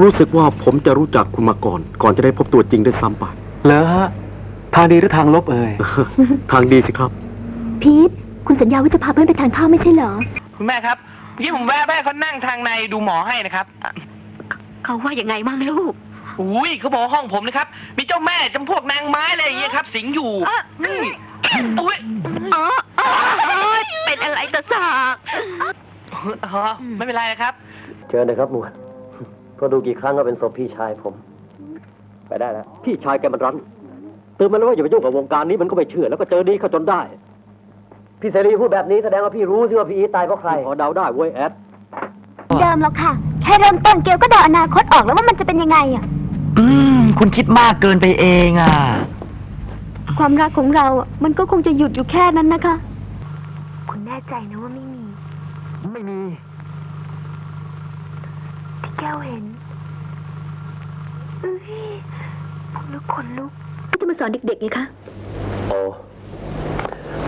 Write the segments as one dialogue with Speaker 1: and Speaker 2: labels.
Speaker 1: รู้สึกว่าผมจะรู้จักคุณมาก่อน ก่อนจะได้พบตัวจริงได้วยซ้ำไป
Speaker 2: เหรอฮะ ทางดีหรือทางลบเอ่ย
Speaker 1: ทางดีสิครับ
Speaker 3: พีทคุณสัญญาว่าจะพาเพื่อนไปทานข้าวไม่ใช่เหรอ
Speaker 4: คุณแม่ครับเมื่อกี้ผมแวะแม่เขานั่งทางในดูหมอให้นะครับอะ
Speaker 3: เขาว่ายังไงมั่งลูก
Speaker 4: อุ้ยเขาบอกว่าห้องผมนะครับ มีเจ้าแม่จำพวกนางไม้อะไรอย่างเงี้ยครับ สิงอยู่
Speaker 3: อะ
Speaker 4: นี่อุ้ย
Speaker 3: อ๋อเป็นอะไรตะสาก
Speaker 4: อ๋อไม่เป็นไรนะครับ
Speaker 5: เชิญนะครับหมวด ก็ดูกี่ครั้งก็เป็นศพพี่ชายผม ไปได้แล้ว
Speaker 1: พี่ชายแกมันรั้นเตือนมันแล้วว่าอย่าไปยุ่งกับวงการนี้มันก็ไม่เชื่อ แล้วก็เจอดีเข้าจนได้
Speaker 5: พี่เสรีพูดแบบนี้แสดงว่าพี่รู้สิว่าพี่อีทตายเพราะใคร
Speaker 1: พอเดาได้เว้ยแอด
Speaker 3: เดิมหรอกค่ะ แค่เริ่มต้นเกลก็เดาอนาคตออกแล้วว่ามันจะเป็นยังไงอะ
Speaker 6: อืม คุณคิดมากเกินไปเองอะ
Speaker 3: ความรักของเราอะมันก็คงจะหยุดอยู่แค่นั้นนะคะ คุณแน่ใจนะว่าไม่มี
Speaker 6: ไม่มี
Speaker 3: ที่ แก้วเห็นเอ้ยผมลุกขนลุกก็จะมาสอนเด็กๆไงคะ
Speaker 5: โอ้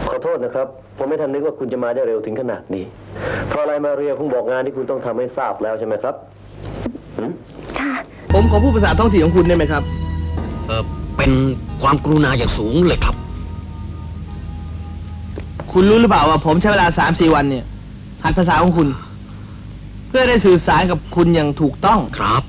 Speaker 5: ขอโทษนะครับ ผมไม่ทันนึกว่าคุณจะมาได้เร็วถึงขนาดนี้ เพราะอะไรมาเรียเพิ่งบอกงานที่คุณต้องทำให้ทราบแล้วใช่ไหมครับหืม
Speaker 3: ค่ะ
Speaker 7: ผมขอพูดภาษาท้องถิ่นของคุณได้ไหมครับ
Speaker 8: เออเป็นความกรุณาอย่างสูงเลยครับ
Speaker 7: คุณรู้หรือเปล่าว่าผมใช้เวลาสามสี่วันเนี่ยหัดภาษาของคุณ เพื่อได้สื่อสารกับคุณอย่างถูกต้อง
Speaker 8: ครับ